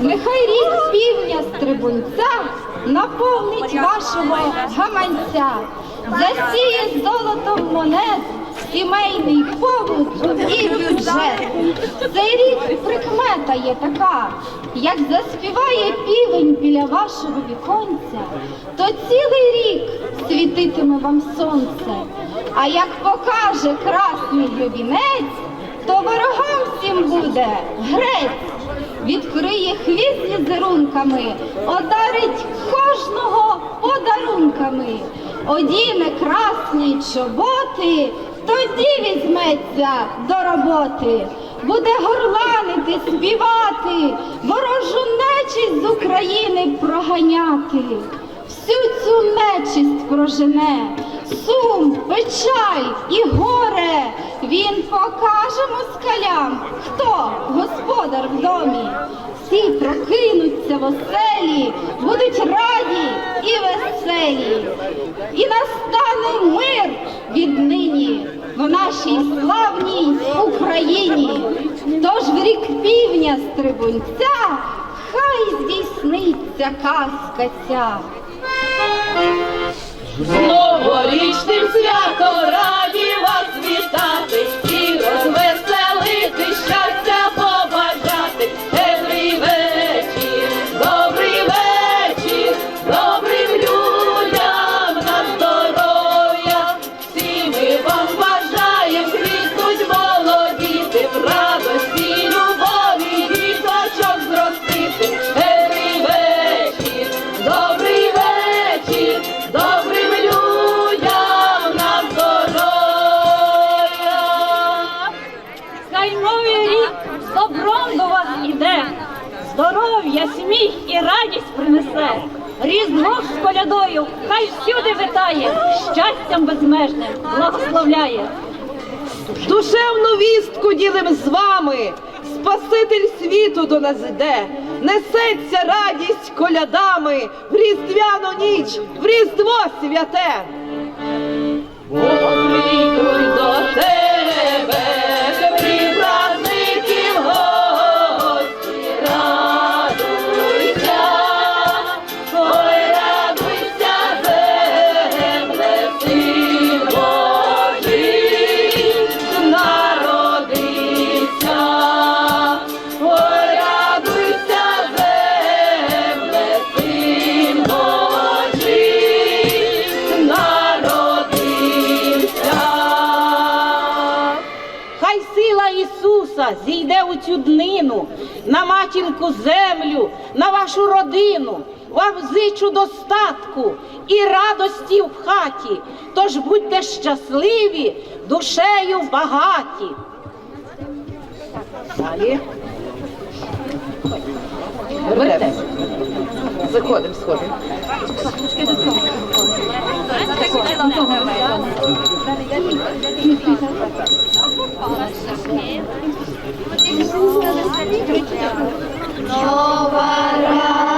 Нехай рік півня стрибунця наповнить вашого гаманця, засіє золотом монет, сімейний побут і бюджет. Цей рік прикмета є така, як заспіває півень біля вашого віконця, то цілий рік світитиме вам сонце. А як покаже красний гребінець, то ворогам всім буде грець відкриє хвіст візерунками, одарить кожного подарунками, одіне красні чоботи, тоді візьметься до роботи, буде горланити, співати, ворожу нечість з України проганяти. Всю цю нечисть прожене, сум, печаль і горе. Він покаже москалям, хто господар в домі. Всі прокинуться в оселі, будуть раді і веселі. І настане мир віднині в нашій славній Україні. Тож в рік півня стрибунця хай здійсниться казка ця. З новорічним святом раді вас вітати нас йде, несеться радість колядами. В різдвяну ніч, в різдво святе. Прийдуть до тебе, матінку землю, на вашу родину. Вам зичу достатку і радості в хаті. Тож будьте щасливі, душею багаті. Далі. Заходимо, сходимо. Слава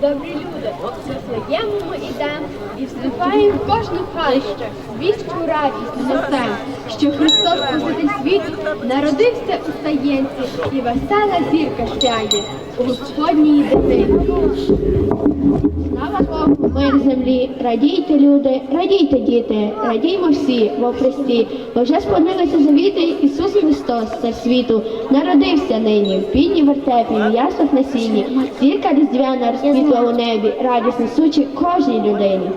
добрі люди! Вифлеєму ми ідем і вступаємо в кожну хату, віщу радість несем. Що Христос Спаситель світу народився у стаєнці, і весела зірка сяє у Господній дитині. Слава Богу, мир землі, радійте, люди, радійте, діти, радіймо всі во Христі, бо вже сповнилися завіти Ісус Христос, цар світу, народився нині в пінні вертепі, в яслах на сіні, зірка різдвяна розквітла у небі, радість несучи кожній людині.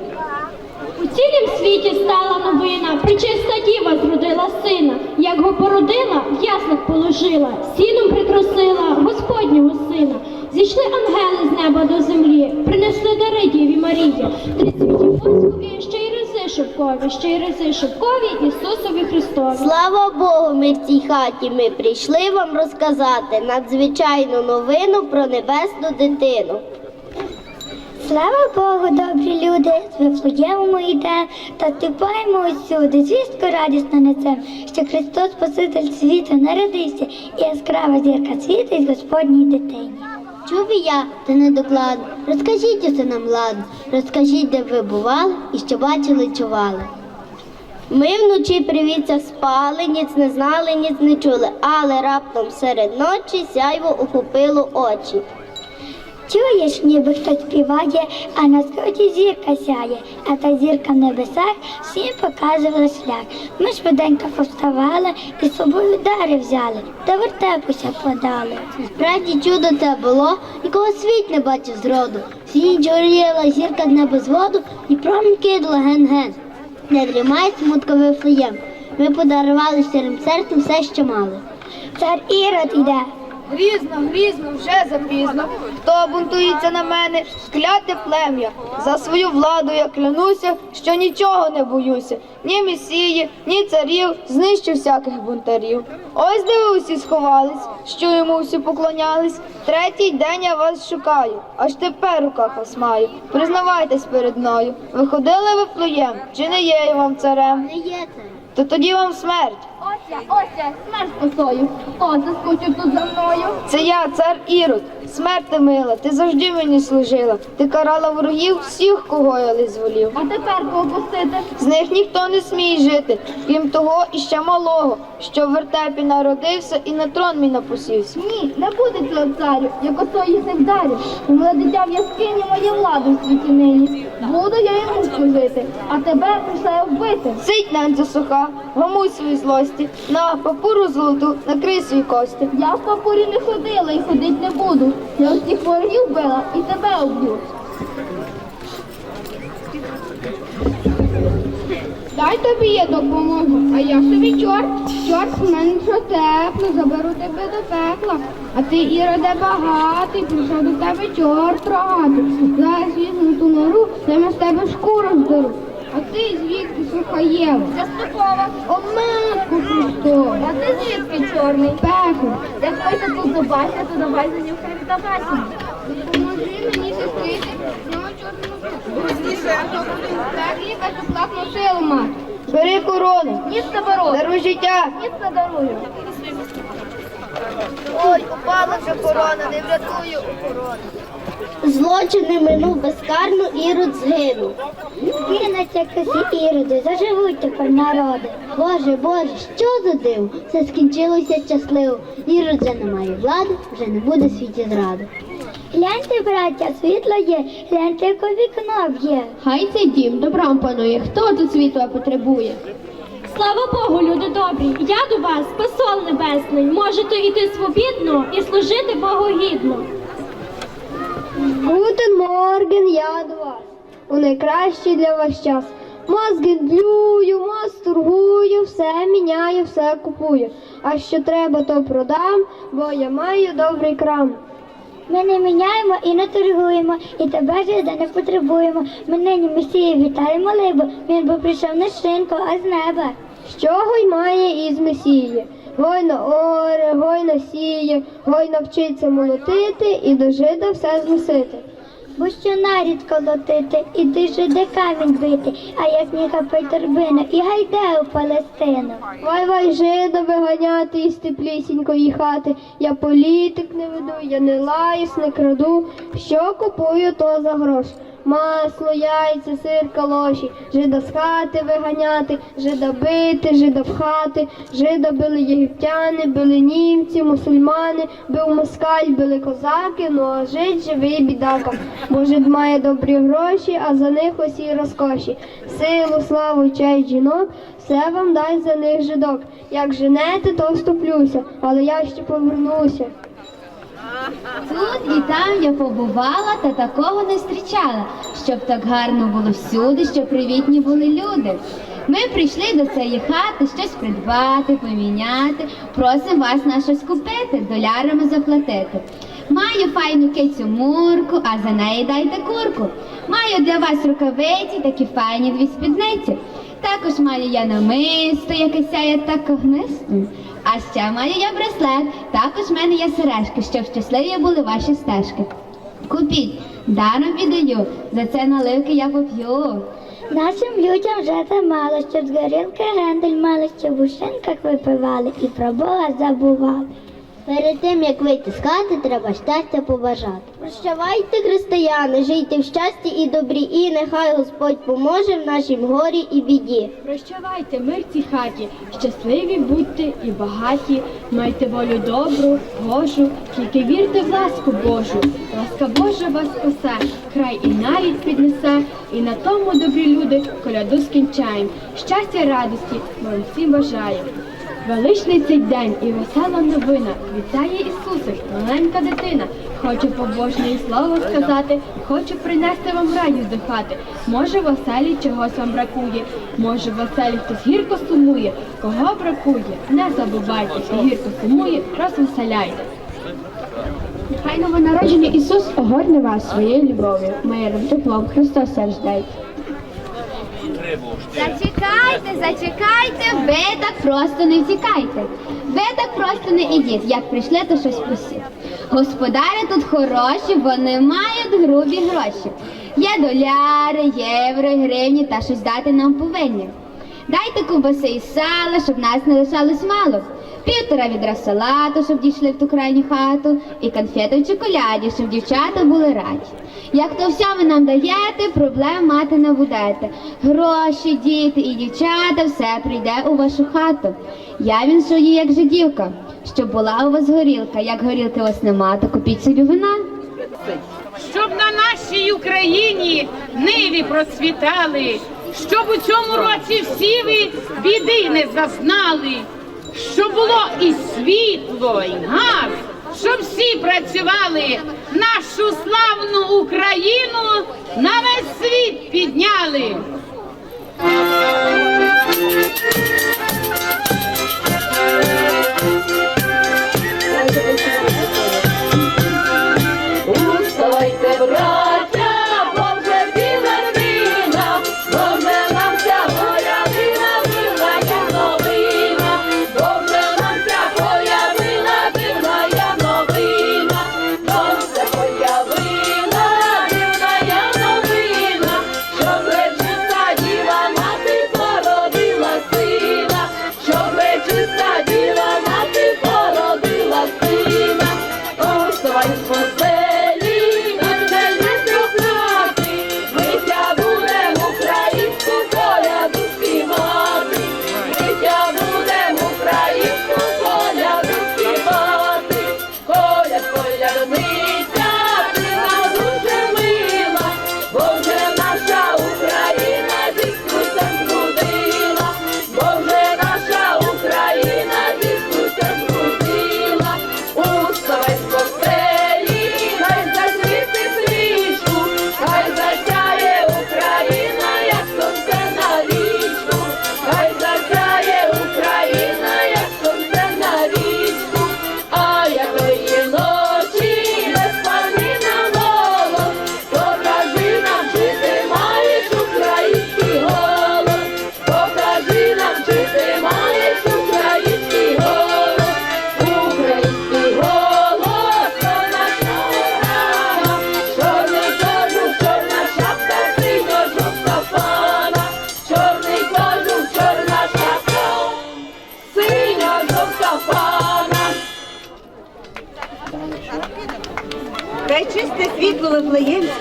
У цілім світі стала новина, причиста діва зродила сина, як го породила, в яслах положила, сіном притрусила Господнього сина. Зійшли ангели з неба до землі, принесли дари Діві Марії, три цвіті воскові, ще й ризи шовкові, ще й ризи шовкові Ісусові Христові. Слава Богу, ми в цій хаті. Ми прийшли вам розказати надзвичайну новину про небесну дитину. Слава Богу, добрі люди, з Вифлеєму йде, та типаємо усюди. Звістку радісно несем, що Христос Спаситель світу народився, і яскрава зірка світить Господній дитині. Чув я, та не недокладно. Розкажіть усе нам ладно, розкажіть, де ви бували і що бачили, чували. Ми вночі привіться спали, ніц не знали, ніц не чули, але раптом серед ночі сяйво охопило очі. Чуєш, ніби хтось співає, а на сході зірка сяє, а та зірка в небесах всім показувала шлях. Ми швиденько повставали і з собою дари взяли, та вертепуся подали. Справді чудо це було, якого світ не бачив зроду. Всі ніч зірка дне без воду і промінь кидала ген-ген. Не тримай смутка вифлеєм. Ми подарували щирим серцем все, що мали. Цар Ірод іде. Грізно, грізно, вже запізно. Хто бунтується на мене, кляте плем'я. За свою владу я клянуся, що нічого не боюся. Ні месії, ні царів, знищу всяких бунтарів. Ось де ви усі сховались, що йому всі поклонялись. Третій день я вас шукаю, аж тепер руках вас маю. Признавайтесь перед мною. Ви ходили ви плуєм, чи не є я вам царем? Не є це. То тоді вам смерть. Ося, ося, смерть косою, о, заскочив тут за мною. Це я, цар Ірод, смерть мила, ти завжди мені служила. Ти карала ворогів всіх, кого я лиш зволів. А тепер кого? З них ніхто не сміє жити, крім того іще малого, що в вертепі народився і на трон мій напосівся. Ні, не буде цього царю, я косою не вдарю. Миле дитя в яскині моє владу в світі нині. Буду я йому служити, а тебе прийшла я вбити. Сидь, ненця суха, гамуй свої злості, на папуру золоту, накрий свої кості. Я в папурі не ходила і ходить не буду. Я усіх ворогів била і тебе об'ю. Дай тобі я допоможу, а я собі чорт. Чорт що тепло, заберу тебе до пекла. А ти, Іроде, багатий, прийшов до тебе чорт рогатий. Зараз візьму ту нору, я з тебе шкуру здеру. А ти звідки Сухаєва? Я Степова. О, матку Христова! А ти звідки чорний? Пекло, Як хочете тут забачити, то давай за ним та басі. допоможи мені сестрити, цьому чорному пеклі безоплатну силу мати. Бери корону, Ніц не беру. даруй життя, Ніц не дарую. Ой, упала вже корона, не врятую охорону. Злочин не минув безкарно, ірод згинув. Кинуться косі іроди, заживуть тепер народи. Боже, Боже, що за диво? Все скінчилося щасливо. Ірод вже не має влади, вже не буде світі зради. Гляньте, браття, світло є, гляньте, яке вікно б'є. Хай цей дім добром панує, хто тут світла потребує. Слава Богу, люди добрі, я до вас, посол небесний, можете йти свобідно і служити Богу гідно. Гутен Морген, я до вас. У найкращий для вас час. Мозг гендлюю, мост торгую, все міняю, все купую. А що треба, то продам, бо я маю добрий крам. Ми не міняємо і не торгуємо, і тебе жида не потребуємо. Ми нині Месії вітаємо либо, він би прийшов не з шинку, а з неба. З чого й має із Месії? Гойно оре, гойно сіє, гойно вчиться молотити і до жида все зносити. Бо що нарід колотити, і ти жиде камінь бити, а я сніга торбину і гайде у Палестину. Вай вай жида виганяти із теплісінької хати. Я політик не веду, я не лаюсь, не краду. Що купую, то за грош. Масло, яйця, сир, калоші, жида з хати виганяти, жида бити, жида пхати, жида били єгиптяни, били німці, мусульмани, бив москаль, били козаки, ну а жид живий бідака, бо жид має добрі гроші, а за них усі розкоші. Силу, славу, честь жінок, все вам дай за них жидок. Як женете, то вступлюся, але я ще повернуся. Тут і там я побувала та такого не зустрічала, щоб так гарно було всюди, щоб привітні були люди. Ми прийшли до цієї хати щось придбати, поміняти. Просимо вас на щось купити, долярами заплатити. Маю файну кицю мурку, а за неї дайте курку. Маю для вас рукавиці, такі файні дві спідниці. Також маю я намисто, яке сяє так огнистим. А ще маю я браслет, також в мене є сережки, щоб щасливі були ваші стежки. Купіть, даром віддаю, за це наливки я поп'ю. Нашим людям вже замало, мало, щоб з горілки гендель мали, щоб у шинках випивали і про Бога забували. Перед тим як вийти з хати, треба щастя побажати. Прощавайте, християни, жийте в щасті і добрі, і нехай Господь поможе в нашім горі і біді. Прощавайте, мир цій хаті, щасливі будьте і багаті, майте волю добру, Божу, тільки вірте в ласку Божу. Ласка Божа вас спасе, край і навіть піднесе, і на тому, добрі люди, коляду скінчаєм. Щастя, радості вам всім бажаю. Величний цей день і весела новина. Вітає Ісусик, маленька дитина. Хочу побожне слово сказати, хочу принести вам радість до хати. Може, в чогось вам бракує, може, в хтось гірко сумує. Кого бракує, не забувайте, хто гірко сумує, розвеселяйте. Хай новонароджений Ісус огорне вас своєю любов'ю, миром, теплом, Христос рождає. Зачекайте, зачекайте, ви так просто не втікайте. Ви так просто не ідіть, як прийшли, то щось просіть. Господарі тут хороші, вони мають грубі гроші. Є доляри, євро, гривні та щось дати нам повинні. Дайте ковбаси і сала, щоб нас не лишалось мало. Півтора відра салату, щоб дійшли в ту крайню хату, і конфети в чоколяді, щоб дівчата були раді. Як то все ви нам даєте, проблем мати не будете. Гроші, діти і дівчата, все прийде у вашу хату. Я він шую, як жидівка, щоб була у вас горілка. Як горілки у вас нема, то купіть собі вина. щоб на нашій Україні ниві процвітали, щоб у цьому році всі ви біди не зазнали, щоб було і світло, і газ, щоб всі працювали, нашу славну Україну на весь світ підняли. Уставайте,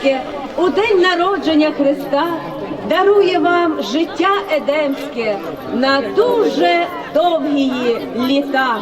Вифлеємське у день народження Христа дарує вам життя едемське на дуже довгі літа.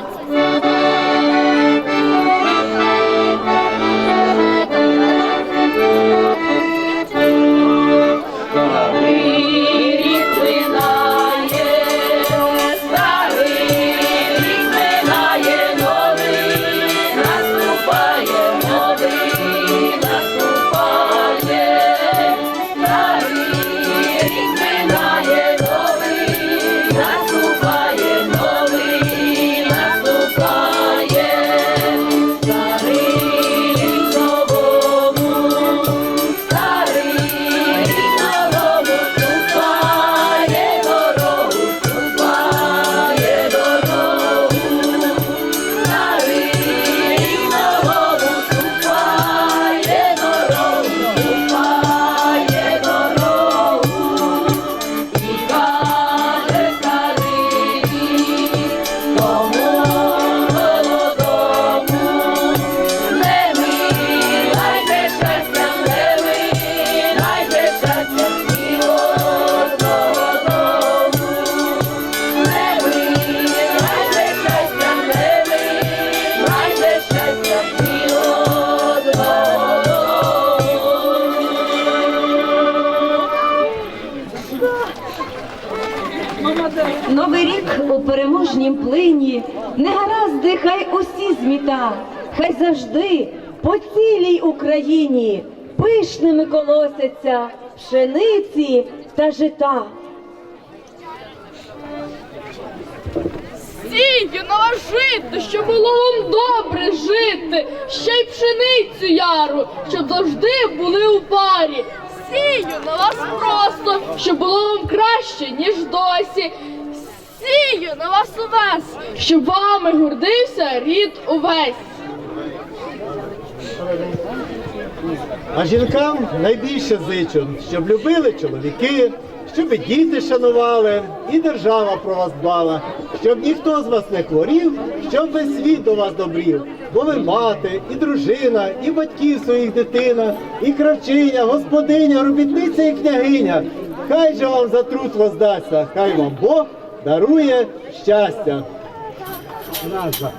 Завжди по цілій Україні пишними колосяться пшениці та жита. Сію на вас жити, щоб було вам добре жити, ще й пшеницю яру, щоб завжди були у парі. Сію на вас просто, щоб було вам краще, ніж досі. Сію на вас увесь, щоб вами гордився рід увесь. А жінкам найбільше зичу, щоб любили чоловіки, щоб і діти шанували, і держава про вас дбала, щоб ніхто з вас не хворів, щоб весь світ до вас добрів. Бо ви мати, і дружина, і батьків своїх дитина, і кравчиня, господиня, робітниця і княгиня. Хай же вам за труд воздасться, хай вам Бог дарує щастя. Назва.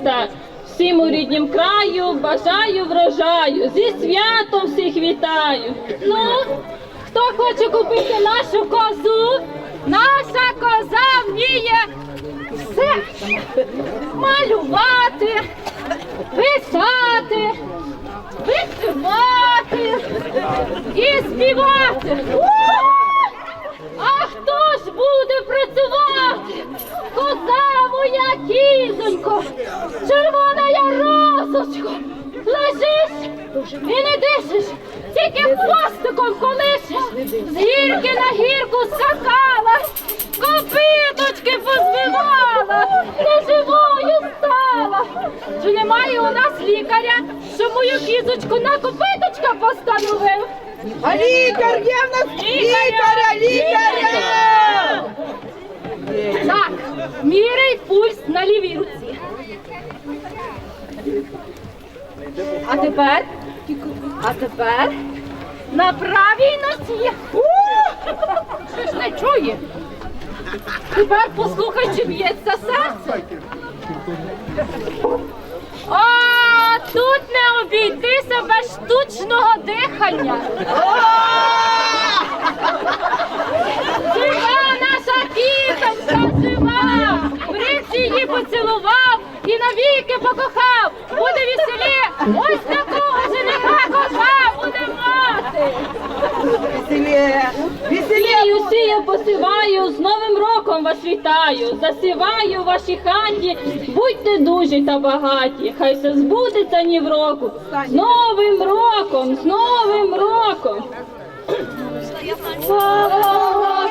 Триста. Всім у ріднім краю бажаю врожаю, зі святом всіх вітаю. Ну, хто хоче купити нашу козу? Наша коза вміє все малювати, писати, вишивати і співати. А хто ж буде працювати? Коза моя кізонько, червона я розочко, лежиш і не дишиш, тільки хвостиком колишеш, з гірки на гірку скакала, копиточки позбивала, неживою стала. Чи немає у нас лікаря, що мою кізочку на копиточка постановив? А лікар є в нас лікаря, лікаря! Так, міряй пульс на лівій руці. А тепер, а тепер на правій носі. Що ж не чує? Тепер послухай, чи б'ється серце. А тут не обійтися без штучного дихання. Жива наша жива! Принц її поцілував і навіки покохав. Буде веселі, ось такого жениха коза буде мати. Сію, сію, посіваю, з Новим роком вас вітаю, засіваю в вашій хаті, будьте дужі та багаті, хай все збудеться ні в року. З Новим роком, з Новим роком! Слава